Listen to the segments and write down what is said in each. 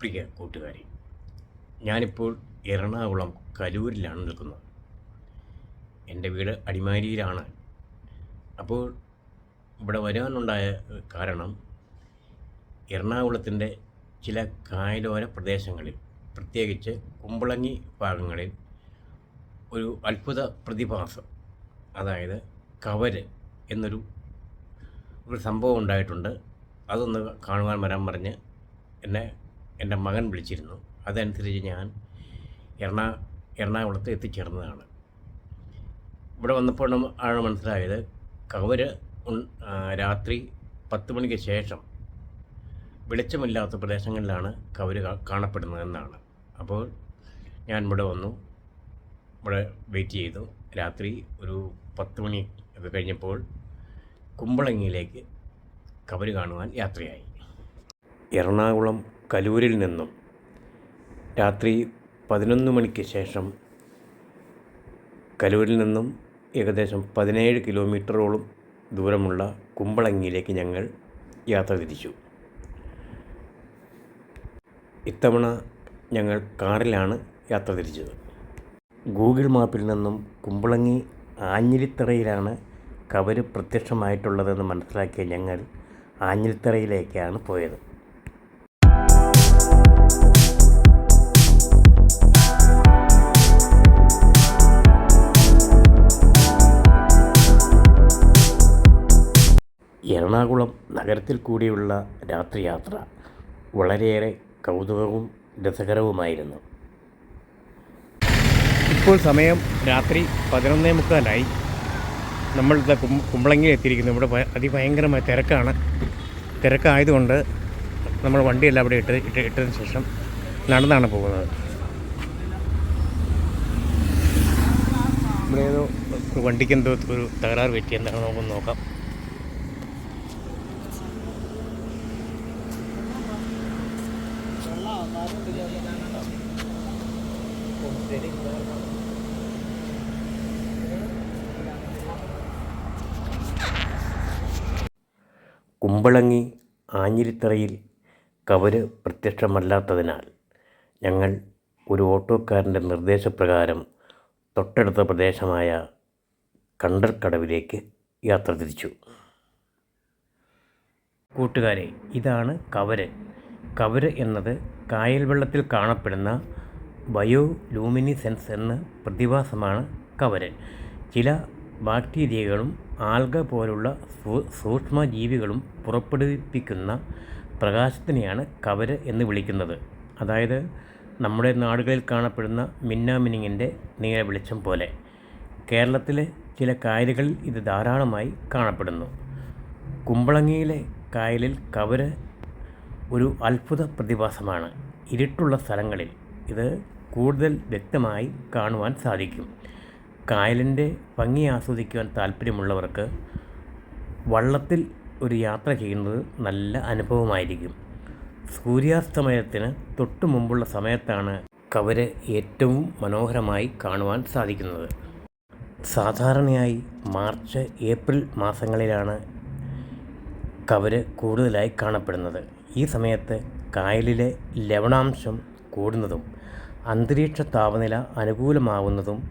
പ്രിയ കൂട്ടുകാരി ഞാനിപ്പോൾ എറണാകുളം കലൂരിലാണ് നിൽക്കുന്നത്. എന്റെ വീട് അടിമാലിയിലാണ്. അപ്പോൾ ഇവിടെ വരാനുണ്ടായ കാരണം എറണാകുളത്തിന്റെ ചില കായലോര പ്രദേശങ്ങളിൽ പ്രത്യേകിച്ച് കുമ്പളങ്ങി ഭാഗങ്ങളിൽ ഒരു അത്ഭുത പ്രതിഭാസം അതായത് കവര് എന്നൊരു ഒരു സംഭവം ഉണ്ടായിട്ടുണ്ട്. അതൊന്ന് കാണുവാൻ വരാൻ പറഞ്ഞ് എന്നെ എന്റെ മകൻ വിളിച്ചിരുന്നു. അതനുസരിച്ച് ഞാൻ എറണാ എറണാകുളത്ത് എത്തിച്ചേർന്നതാണ്. ഇവിടെ വന്നപ്പോൾ ആണ് മനസ്സിലായത് കവര് രാത്രി പത്ത് മണിക്ക് ശേഷം വെളിച്ചമില്ലാത്ത പ്രദേശങ്ങളിലാണ് കവര് കാണപ്പെടുന്നതെന്നാണ്. അപ്പോൾ ഞാൻ ഇവിടെ വന്നു. ഇവിടെ വെയിറ്റ് ചെയ്തു. രാത്രി ഒരു പത്ത് മണി ഒക്കെ കഴിഞ്ഞപ്പോൾ കുമ്പളങ്ങിയിലേക്ക് കവര് കാണുവാൻ യാത്രയായി. എറണാകുളം കലൂരിൽ നിന്നും രാത്രി പതിനൊന്ന് മണിക്ക് ശേഷം കലൂരിൽ നിന്നും ഏകദേശം പതിനേഴ് കിലോമീറ്ററോളം ദൂരമുള്ള കുമ്പളങ്ങിയിലേക്ക് ഞങ്ങൾ യാത്ര തിരിച്ചു. ഇത്തവണ ഞങ്ങൾ കാറിലാണ് യാത്ര തിരിച്ചത്. ഗൂഗിൾ മാപ്പിൽ നിന്നും കുമ്പളങ്ങി ആഞ്ഞിലിത്തറയിലാണ് കവര് പ്രത്യക്ഷമായിട്ടുള്ളതെന്ന് മനസ്സിലാക്കിയ ഞങ്ങൾ ആഞ്ഞിലിത്തറയിലേക്കാണ് പോയത്. എറണാകുളം നഗരത്തിൽ കൂടിയുള്ള രാത്രിയാത്ര വളരെയേറെ കൗതുകവും രസകരവുമായിരുന്നു. ഇപ്പോൾ സമയം രാത്രി പതിനൊന്നേ മുക്കാലായി. നമ്മൾ ഇതാ കും കുമ്പളങ്ങി എത്തിയിരിക്കുന്നു. ഇവിടെ അതിഭയങ്കരമായ തിരക്കാണ്. തിരക്കായതുകൊണ്ട് നമ്മൾ വണ്ടിയെല്ലാം അവിടെ ഇട്ട് ഇട്ട് ഇട്ടതിന് ശേഷം നടന്നാണ് പോകുന്നത്. ഇവിടെ ഏതോ വണ്ടിക്ക് എന്തോ ഒരു തകരാറ് പറ്റി എന്താണ് നോക്കാം. കുമ്പളങ്ങി ആഞ്ഞിലിത്തറയിൽ കവര് പ്രത്യക്ഷമല്ലാത്തതിനാൽ ഞങ്ങൾ ഒരു ഓട്ടോക്കാരന്റെ നിർദ്ദേശപ്രകാരം തൊട്ടടുത്ത പ്രദേശമായ കണ്ടർക്കടവിലേക്ക് യാത്ര തിരിച്ചു. കൂട്ടുകാരെ ഇതാണ് കവര്. കവര് എന്നത് കായൽ വെള്ളത്തിൽ കാണപ്പെടുന്ന ബയോ ലൂമിനിസെൻസ് എന്ന പ്രതിഭാസമാണ് കവര് ചില ബാക്ടീരിയകളും ആൽഗ പോലുള്ള സൂക്ഷ്മജീവികളും പുറപ്പെടുവിപ്പിക്കുന്ന പ്രകാശത്തിനെയാണ് കവര് എന്ന് വിളിക്കുന്നത്. അതായത് നമ്മുടെ നാടുകളിൽ കാണപ്പെടുന്ന മിന്നാമിനിങ്ങിന്റെ നീല വെളിച്ചം പോലെ. കേരളത്തിലെ ചില കായലുകളിൽ ഇത് ധാരാളമായി കാണപ്പെടുന്നു. കുമ്പളങ്ങിയിലെ കായലിൽ കവര് ഒരു അത്ഭുത പ്രതിഭാസമാണ്. ഇരുട്ടുള്ള സ്ഥലങ്ങളിൽ ഇത് കൂടുതൽ വ്യക്തമായി കാണുവാൻ സാധിക്കും. കായലിന്റെ ഭംഗി ആസ്വദിക്കുവാൻ താല്പര്യമുള്ളവർക്ക് വള്ളത്തിൽ ഒരു യാത്ര ചെയ്യുന്നത് നല്ല അനുഭവമായിരിക്കും. സൂര്യാസ്തമയത്തിന് തൊട്ടു മുമ്പുള്ള സമയത്താണ് കവര് ഏറ്റവും മനോഹരമായി കാണുവാൻ സാധിക്കുന്നത്. സാധാരണയായി മാർച്ച് ഏപ്രിൽ മാസങ്ങളിലാണ് കവര് കൂടുതലായി കാണപ്പെടുന്നത്. ഈ സമയത്ത് കായലിലെ ലവണാംശം കൂടുന്നതും അന്തരീക്ഷ താപനില അനുകൂലമാകുന്നതും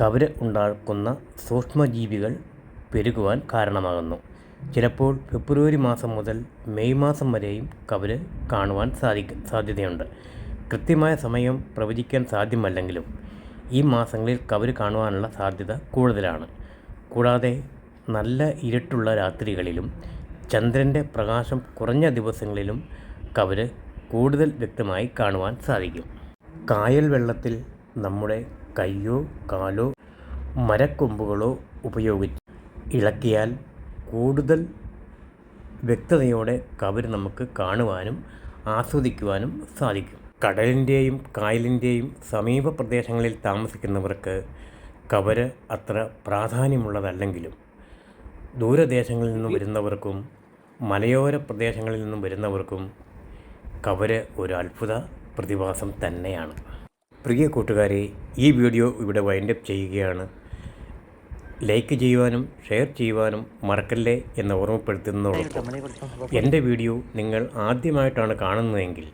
കവര് ഉണ്ടാക്കുന്ന സൂക്ഷ്മജീവികൾ പെരുകുവാൻ കാരണമാകുന്നു. ചിലപ്പോൾ ഫെബ്രുവരി മാസം മുതൽ മെയ് മാസം വരെയും കവര് കാണുവാൻ സാധിക്ക സാധ്യതയുണ്ട്. കൃത്യമായ സമയം പ്രവചിക്കാൻ സാധ്യമല്ലെങ്കിലും ഈ മാസങ്ങളിൽ കവര് കാണുവാനുള്ള സാധ്യത കൂടുതലാണ്. കൂടാതെ നല്ല ഇരുട്ടുള്ള രാത്രികളിലും ചന്ദ്രന്റെ പ്രകാശം കുറഞ്ഞ ദിവസങ്ങളിലും കവര് കൂടുതൽ വ്യക്തമായി കാണുവാൻ സാധിക്കും. കായൽ വെള്ളത്തിൽ നമ്മുടെ കയ്യോ കാലോ മരക്കൊമ്പുകളോ ഉപയോഗിച്ച് ഇളക്കിയാൽ കൂടുതൽ വ്യക്തതയോടെ കവര് നമുക്ക് കാണുവാനും ആസ്വദിക്കുവാനും സാധിക്കും. കടലിന്റെയും കായലിന്റെയും സമീപ പ്രദേശങ്ങളിൽ താമസിക്കുന്നവർക്ക് കവര് അത്ര പ്രാധാന്യമുള്ളതല്ലെങ്കിലും ദൂരദേശങ്ങളിൽ നിന്നും വരുന്നവർക്കും മലയോര പ്രദേശങ്ങളിൽ നിന്നും വരുന്നവർക്കും കവര് ഒരു അത്ഭുത പ്രതിഭാസം തന്നെയാണ്. പ്രിയ കൂട്ടുകാരെ ഈ വീഡിയോ ഇവിടെ വൈൻഡപ്പ് ചെയ്യുകയാണ്. ലൈക്ക് ചെയ്യുവാനും ഷെയർ ചെയ്യുവാനും മറക്കല്ലേ എന്ന് ഓർമ്മപ്പെടുത്തുന്നതോടൊപ്പം എന്റെ വീഡിയോ നിങ്ങൾ ആദ്യമായിട്ടാണ് കാണുന്നതെങ്കിൽ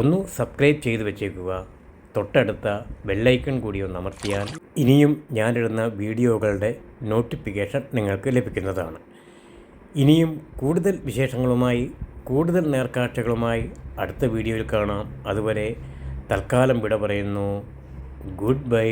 ഒന്ന് സബ്സ്ക്രൈബ് ചെയ്ത് വെച്ചേക്കുക. തൊട്ടടുത്ത ബെല്ലൈക്കൺ കൂടി ഒന്ന് അമർത്തിയാൽ ഇനിയും ഞാനിടുന്ന വീഡിയോകളുടെ നോട്ടിഫിക്കേഷൻ നിങ്ങൾക്ക് ലഭിക്കുന്നതാണ്. ഇനിയും കൂടുതൽ വിശേഷങ്ങളുമായി കൂടുതൽ നേർക്കാഴ്ചകളുമായി അടുത്ത വീഡിയോയിൽ കാണാം. അതുവരെ തൽക്കാലം വിട പറയുന്നു. Good bye.